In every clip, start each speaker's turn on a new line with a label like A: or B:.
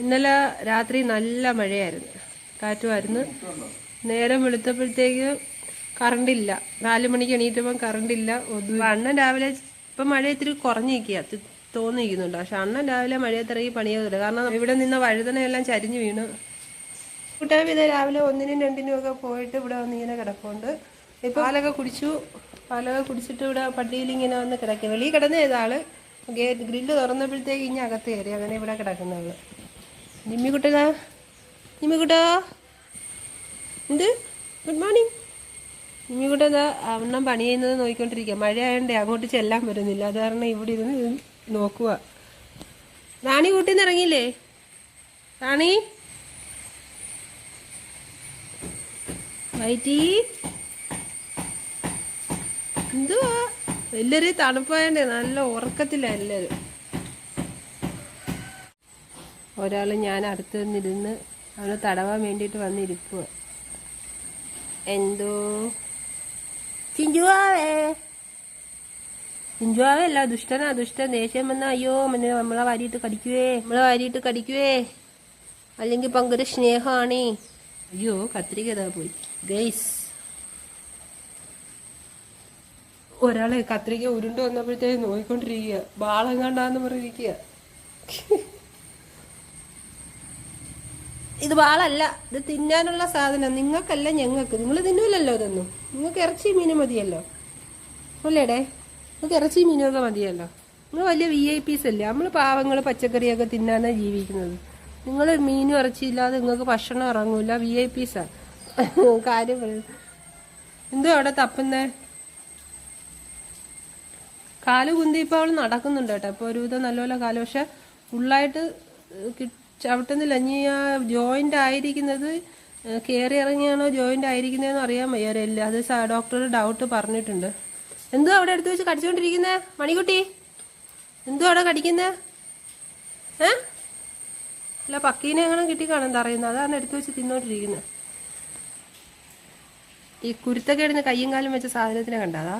A: ഇന്നലെ രാത്രി നല്ല മഴയായിരുന്നു. കാറ്റുമായിരുന്നു. നേരം വെളുത്തപ്പോഴത്തേക്ക് കറണ്ടില്ല. നാല് മണിക്ക് എണീറ്റപ്പം കറണ്ടില്ല. ഒന്നും അണ്ണൻ രാവിലെ ഇപ്പം മഴ ഇത്തിരി കുറഞ്ഞിരിക്കുക തോന്നിയിരിക്കുന്നുണ്ട്. പക്ഷെ അണ്ണൻ രാവിലെ മഴയത്തിറങ്ങി പണിയാതില്ല കാരണം ഇവിടെ നിന്ന വഴുതനയെല്ലാം ചരിഞ്ഞു വീണു. കൂട്ടായ്മ ഇത് രാവിലെ ഒന്നിനും രണ്ടിനും ഒക്കെ പോയിട്ട് ഇവിടെ വന്ന് ഇങ്ങനെ കിടപ്പുണ്ട്. ഇപ്പം പാലൊക്കെ കുടിച്ചു. പാലൊക്കെ കുടിച്ചിട്ട് ഇവിടെ പള്ളിയിൽ ഇങ്ങനെ വന്ന് കിടക്കുക വെളിയിൽ കിടന്ന ഏതാൾ ഗേറ്റ് ഗ്രില്ല് തുറന്നപ്പോഴത്തേക്ക് ഇനി അകത്ത് കയറി. അങ്ങനെ ഇവിടെ കിടക്കുന്ന ആൾ നിമ്മിക്കുട്ടനാ? നിമ്മിക്കുട്ടാ? എന്ത്? Good morning. നിമ്മിക്കുട്ട എന്താ അണ്ണം പണി ചെയ്യുന്നത് നോക്കിക്കൊണ്ടിരിക്കുക മഴ ആയതുകൊണ്ട് അങ്ങോട്ട് ചെല്ലാൻ പറ്റുന്നില്ല. അത് കാരണം ഇവിടെ ഇരുന്ന് നോക്കുക റാണി കൂട്ടിന്ന് ഇറങ്ങിയില്ലേ? റാണി? വൈറ്റി? എന്തുവാ? എല്ലാരും തണുപ്പായണ്ടേ നല്ല ഉറക്കത്തില്ല എല്ലാരും. ഒരാൾ ഞാൻ അടുത്ത് നിന്നിരുന്ന് അവനെ തടവാൻ വേണ്ടിയിട്ട് വന്നിരിക്കുക എന്തോ? ചിഞ്ചുവാവേ? ചിഞ്ചുവാവേ അല്ല ദുഷ്ടനാ ദുഷ്ടൻ. ദേഷ്യം വന്ന അയ്യോ മന്നെ നമ്മളെ വാരിയിട്ട് കടിക്കുവേ നമ്മളെ വാരിയിട്ട് കടിക്കുവേ. അല്ലെങ്കിൽ ഭയങ്കര സ്നേഹമാണേ അയ്യോ കത്രിക ഇതാ പോയി. ഗൈസ്. ഒരാളെ കത്രിക ഉരുണ്ട് വന്നപ്പോഴത്തേക്ക് നോക്കിക്കൊണ്ടിരിക്കുക. ബാളെങ്ങാണ്ടാന്ന് പറഞ്ഞിരിക്കുക. ഇത് വാളല്ല. ഇത് തിന്നാനുള്ള സാധനം. നിങ്ങൾക്കല്ല ഞങ്ങൾക്ക്. നിങ്ങൾ തിന്നൂലല്ലോ ഇതൊന്നും. നിങ്ങൾക്ക് ഇറച്ചി മീനും മതിയല്ലോ. അല്ലേടേ? നിങ്ങൾക്ക് ഇറച്ചി മീനൊക്കെ മതിയല്ലോ. നിങ്ങൾ വലിയ വി ഐ പീസ് അല്ലേ? നമ്മൾ പാവങ്ങൾ പച്ചക്കറിയൊക്കെ തിന്നാനാണ് ജീവിക്കുന്നത്. നിങ്ങൾ മീനും ഇറച്ചി ഇല്ലാതെ നിങ്ങൾക്ക് ഭക്ഷണം ഇറങ്ങൂല. വി ഐ പീസാ കാര്യം പറയുന്നത് എന്തോ അവിടെ തപ്പുന്നേ? കാൽ കുന്തി ഇപ്പോൾ അവൾ നടക്കുന്നുണ്ട് കേട്ടോ. ഇപ്പോൾ ഒരുവിധം നല്ലപോലെ കാൽ. പക്ഷെ ഫുള്ളായിട്ട് ചവിട്ടുന്നില്ല. ഇനി ആ ജോയിന്റ് ആയിരിക്കുന്നത് കയറി ഇറങ്ങിയാണോ ജോയിന്റ് ആയിരിക്കുന്നതെന്ന് അറിയാൻ വയ്യാറില്ല. അത് ഡോക്ടർ ഡൗട്ട് പറഞ്ഞിട്ടുണ്ട്. എന്തോ അവിടെ എടുത്തു വെച്ച് കടിച്ചുകൊണ്ടിരിക്കുന്നേ മണിക്കുട്ടി? എന്തോ അവിടെ കടിക്കുന്നേ? ഏ? അല്ല പക്കീനെ അങ്ങനെ കിട്ടി കാണാൻ അറിയുന്നത്? അതാണ് എടുത്ത് വെച്ച് തിന്നോണ്ടിരിക്കുന്നത് ഈ കുരുത്തക്കേടിന് കയ്യും കാലും വെച്ച സാധനത്തിനെ കണ്ടതാ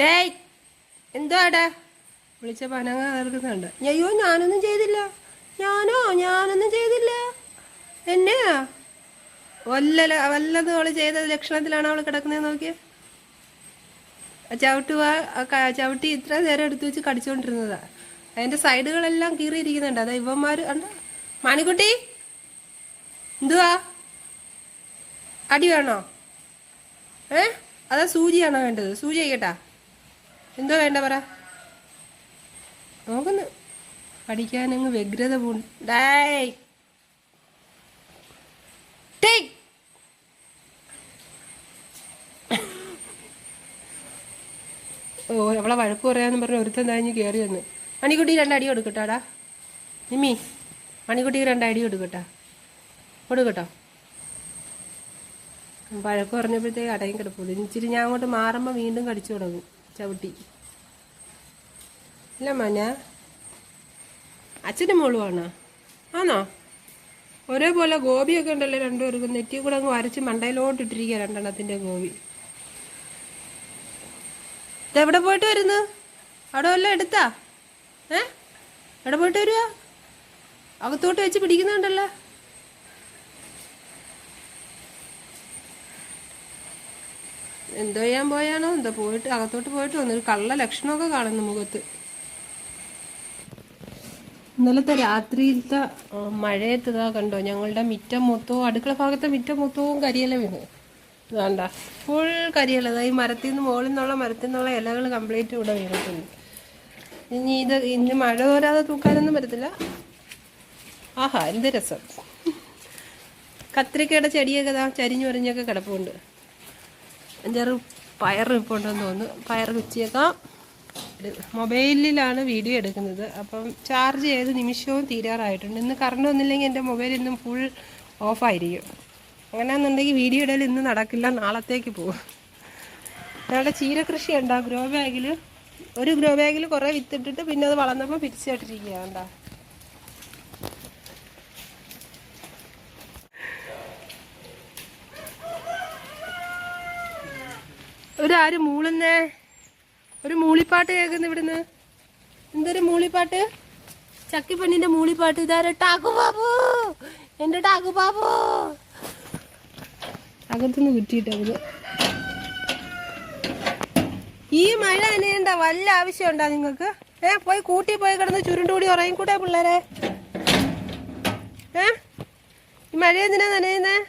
A: ഡേയ് എന്തോ അവിടെ വിളിച്ച പനങ്ങ കേൾക്കുന്നുണ്ട് അയ്യോ ഞാനൊന്നും ചെയ്തില്ല. ഞാനോ? ഞാനൊന്നും ചെയ്തില്ല. എന്നെയാ? വല്ല വല്ലതും അവൾ ചെയ്ത ലക്ഷണത്തിലാണ് അവൾ കിടക്കുന്നത് നോക്കിയ? ചവിട്ട് ചവിട്ടി ഇത്ര നേരം എടുത്തു വെച്ച് കടിച്ചുകൊണ്ടിരുന്നതാ അതിന്റെ സൈഡുകളെല്ലാം കീറിയിരിക്കുന്നുണ്ട്. അതാ ഇവന്മാര് കണ്ട മാണിക്കുട്ടി? എന്തുവാ? അടി വേണോ? ഏ? അതാ സൂചിയാണോ വേണ്ടത്? സൂചി ആയിക്കട്ടാ എന്തോ വേണ്ട പറ. നോക്കുന്നു. പഠിക്കാനങ്ങ് വ്യഗ്രത. ഓ അവളെ വഴക്ക് പറയാന്ന് പറഞ്ഞ ഒരുത്തൻ താഞ്ഞ് കയറി വന്ന്. മണിക്കുട്ടി രണ്ടടി കൊടുക്കട്ടാടാ. നിമ്മി മണിക്കുട്ടിക്ക് രണ്ടടി കൊടുക്കട്ടാ. കൊടുക്കട്ടോ. വഴക്ക് പറഞ്ഞപ്പോഴത്തേക്ക് അടയും കിടപ്പുള്ളൂ ഇച്ചിരി ഞാൻ അങ്ങോട്ട് മാറുമ്പോൾ വീണ്ടും കടിച്ചു തുടങ്ങും. ചവിട്ടി. ഇല്ല മന. അച്ഛന്റെ മോളുമാണോ ആണോ? ഒരേപോലെ ഗോപിയൊക്കെ ഉണ്ടല്ലോ രണ്ടുപേർക്കും. നെറ്റി കൂടെ അങ്ങ് വരച്ച് മണ്ടയിലോട്ട് ഇട്ടിരിക്കുക രണ്ടെണ്ണത്തിന്റെ ഗോപി. ഇതെവിടെ പോയിട്ട് വരുന്നു? അവിടെ വല്ലതും എടുത്താ? ഏ? എവിടെ പോയിട്ട് വരിക അകത്തോട്ട് വെച്ച് പിടിക്കുന്നുണ്ടല്ലോ. എന്തോ ചെയ്യാൻ പോയാണോ? എന്തോ പോയിട്ട് അകത്തോട്ട് പോയിട്ട് വന്നു. ഒരു കള്ള ലക്ഷണമൊക്കെ കാണുന്നു മുഖത്ത്. ഇന്നലത്തെ രാത്രിയിലത്തെ മഴയത്ത് ഇതാ കണ്ടോ ഞങ്ങളുടെ മിറ്റം മൊത്തവും അടുക്കള ഭാഗത്തെ മിറ്റം മൊത്തവും കരിയില വീണ്. വേണ്ട ഫുൾ കരിയില. ഈ മരത്തിൽ നിന്ന് മുകളിൽ നിന്നുള്ള മരത്തിൽ നിന്നുള്ള ഇലകൾ കംപ്ലീറ്റ് ഇവിടെ വീണിട്ടുണ്ട്. ഇനി ഇത് ഇനി മഴ തോരാതെ തൂക്കാനൊന്നും പറ്റത്തില്ല. ആഹാ എന്ത് രസം. കത്രിക്കയുടെ ചെടിയൊക്കെ ഇതാ ചരിഞ്ഞു വരിഞ്ഞൊക്കെ കിടപ്പുണ്ട്. അഞ്ചാറ് പയർ ഇപ്പോണ്ടെന്ന് തോന്നുന്നു. പയർ വെച്ചേക്കാം. മൊബൈലിലാണ് വീഡിയോ എടുക്കുന്നത്. അപ്പം ചാർജ് ചെയ്ത് നിമിഷവും തീരാറായിട്ടുണ്ട്. ഇന്ന് കറണ്ട് വന്നില്ലെങ്കിൽ എന്റെ മൊബൈൽ ഇന്നും ഫുൾ ഓഫായിരിക്കും അങ്ങനെയാണെന്നുണ്ടെങ്കിൽ വീഡിയോ ഇടയിൽ ഇന്ന് നടക്കില്ല നാളത്തേക്ക് പോകും. ഞങ്ങളുടെ ചീര കൃഷി ഉണ്ടോ? ഗ്രോ ബാഗിൽ ഒരു ഗ്രോ ബാഗിൽ കുറേ വിത്തിട്ടിട്ട് പിന്നെ അത് വളർന്നപ്പോൾ പിരിച്ചിട്ടിരിക്കുകയാണ്ട ഒരാര് മൂളുന്നേ? ഒരു മൂളിപ്പാട്ട് കേൾക്കുന്നു ഇവിടുന്ന്. എന്തൊരു മൂളിപ്പാട്ട്? ചക്കിപ്പണ്ണിന്റെ മൂളിപ്പാട്ട്. ഇതാരെ? ടാക്കു ബാബു. എന്റെ ടാക്കു ബാബു. അകത്തുനിന്ന് കുറ്റിയിട്ടത് ഈ മഴ അനിയണ്ട വല്ല ആവശ്യമുണ്ടാ നിങ്ങൾക്ക്? ഏ പോയി കൂട്ടി പോയി കിടന്ന് ചുരുണ്ടുകൂടി ഉറങ്ങിക്കൂടെ പിള്ളേരെ. ഏ? ഈ മഴ എന്തിനാ നനയുന്നേ?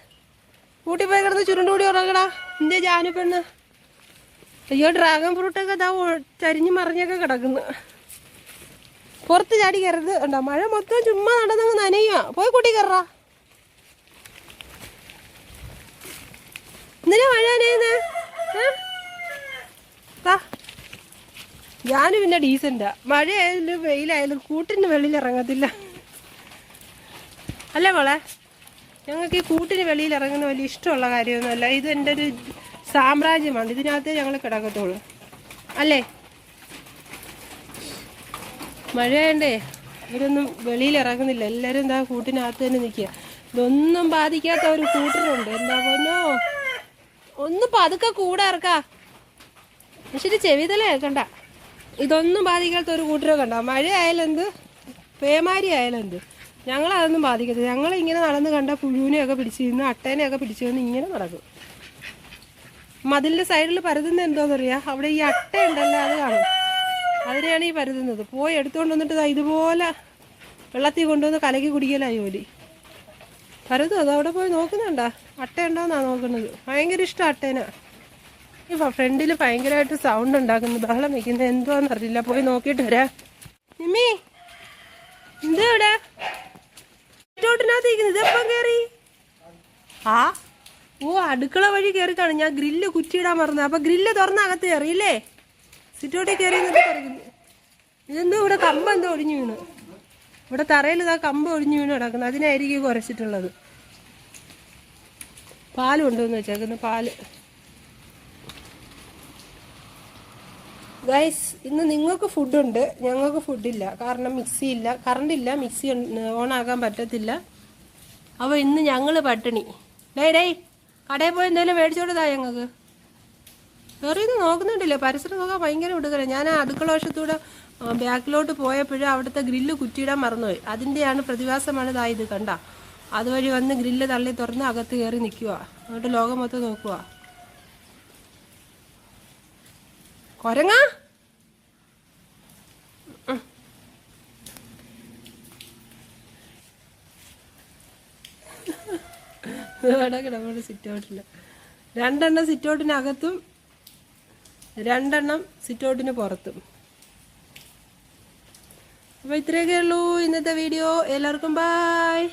A: കൂട്ടി പോയി കിടന്ന് ചുരുണ്ടുകൂടി ഉറങ്ങടാ. എന്റെ ജാനു പെണ്ണ്. അയ്യോ ഡ്രാഗൺ ഫ്രൂട്ടൊക്കെ ഇതാ ചരിഞ്ഞ് മറിഞ്ഞൊക്കെ കിടക്കുന്നു. പുറത്ത് ചാടി കയറരുത്. ഉണ്ടോ മഴ മൊത്തം ചുമ്മാ നടന്നങ്ങ് നനയുക പോയി കൂട്ടി കയറാ. എന്തിനാ മഴ നനയുന്നേ. ഞാനും പിന്നെ ഡീസന്റാ മഴയായാലും വെയിലായാലും കൂട്ടിന് വെളിയിൽ ഇറങ്ങത്തില്ല. അല്ലേ മോളെ? ഞങ്ങൾക്ക് ഈ കൂട്ടിന് വെളിയിൽ ഇറങ്ങുന്ന വലിയ ഇഷ്ടമുള്ള കാര്യമൊന്നുമല്ല. ഇത് എന്റെ ഒരു സാമ്രാജ്യമാണ്. ഇതിനകത്ത് ഞങ്ങൾ കിടക്കത്തുള്ളൂ. അല്ലേ? മഴയുണ്ടേ ഇവരൊന്നും വെളിയിൽ ഇറങ്ങുന്നില്ല എല്ലാവരും എന്താ കൂട്ടിനകത്ത് തന്നെ നിൽക്കുക. ഇതൊന്നും ബാധിക്കാത്ത ഒരു കൂട്ടരുണ്ട്. എന്താ പറഞ്ഞോ ഒന്നും പതുക്കെ കൂടെ ഇറക്കാ. ശരി ചെവിതല കേൾക്കണ്ട. ഇതൊന്നും ബാധിക്കാത്ത ഒരു കൂട്ടരെ കണ്ട? മഴ ആയാലെന്ത് പേമാരി ആയാലെന്ത് ഞങ്ങളതൊന്നും ബാധിക്കത്തില്ല. ഞങ്ങൾ ഇങ്ങനെ നടന്ന് കണ്ട പുഴുവിനെയൊക്കെ പിടിച്ച് അട്ടേനെയൊക്കെ പിടിച്ച് ഇങ്ങനെ നടക്കും. മതിലിന്റെ സൈഡിൽ പരതുന്ന എന്തോന്നറിയാ? അവിടെ ഈ അട്ട ഉണ്ടല്ലോ അത് കാണും. അതിനെയാണ് ഈ പരതുന്നത്. പോയി എടുത്തുകൊണ്ട് വന്നിട്ട് ഇതുപോലെ വെള്ളത്തിൽ കൊണ്ടുവന്ന് കലക്കി കുടിക്കലാ ജോലി. പരതും അത് അവിടെ പോയി നോക്കുന്നുണ്ടാ? അട്ട ഉണ്ടോന്നാ നോക്കുന്നത്. ഭയങ്കര ഇഷ്ടം അട്ടേനാ. ഈ ഫ്രണ്ടിൽ ഭയങ്കരമായിട്ട് സൗണ്ട് ഉണ്ടാക്കുന്നു. ബഹളം വെക്കുന്നത് എന്തുവാന്ന് അറിയില്ല. പോയി നോക്കിയിട്ട് വരാ. നിമ്മി എന്താ ഇവിടെ? ആ? ഓ അടുക്കള വഴി കയറി ഞാൻ ഗ്രില്ല് കുറ്റിയിടാൻ മറന്നു അപ്പൊ ഗ്രില്ല് തുറന്ന അകത്ത് കയറിയില്ലേ സിറ്റോട്ടി കയറി ഇതെന്തോ ഇവിടെ കമ്പ് എന്തോ ഒടിഞ്ഞു വീണ്. ഇവിടെ തറയിൽ ഇതാ കമ്പ് ഒടിഞ്ഞു വീണ് കിടക്കുന്നത് അതിനായിരിക്കും കുറച്ചിട്ടുള്ളത് പാൽ കൊണ്ടുവന്ന് വെച്ചേക്കുന്നു പാൽ. ഗൈസ് ഇന്ന് നിങ്ങൾക്ക് ഫുഡുണ്ട് ഞങ്ങൾക്ക് ഫുഡില്ല കാരണം മിക്സി ഇല്ല കറണ്ട് ഇല്ല. മിക്സി ഓൺ ആക്കാൻ പറ്റത്തില്ല. അപ്പോൾ ഇന്ന് ഞങ്ങൾ പട്ടിണി. Day day. കടയിൽ പോയി എന്തെങ്കിലും മേടിച്ചോണ്ടതാ ഞങ്ങൾക്ക് വേറെ നോക്കുന്നുണ്ടല്ലോ. പരിസരം നോക്കാൻ ഭയങ്കര വിടുകല ഞാൻ അടുക്കള വശത്തൂടെ ബാക്കിലോട്ട് പോയപ്പോഴും അവിടുത്തെ ഗ്രില്ല് കുറ്റിയിടാൻ മറന്നുപോയി. അതിന്റെയാണ് പ്രതിഭാസമാണ് ഇതാ ഇത് കണ്ട. അതുവഴി വന്ന് ഗ്രില്ല് തള്ളി തുറന്ന് അകത്ത് കയറി നിൽക്കുക എന്നിട്ട് ലോകം മൊത്തം നോക്കുക കൊരങ്ങാ? ഇവിടെ കിടപ്പുണ്ട് സിറ്റ് ഔട്ടിൽ രണ്ടെണ്ണം സിറ്റ് ഔട്ടിനകത്തും രണ്ടെണ്ണം സിറ്റ് ഔട്ടിന് പുറത്തും. അപ്പോൾ ഇത്രയൊക്കെ ഉള്ളൂ ഇന്നത്തെ വീഡിയോ എല്ലാവർക്കും ബായ്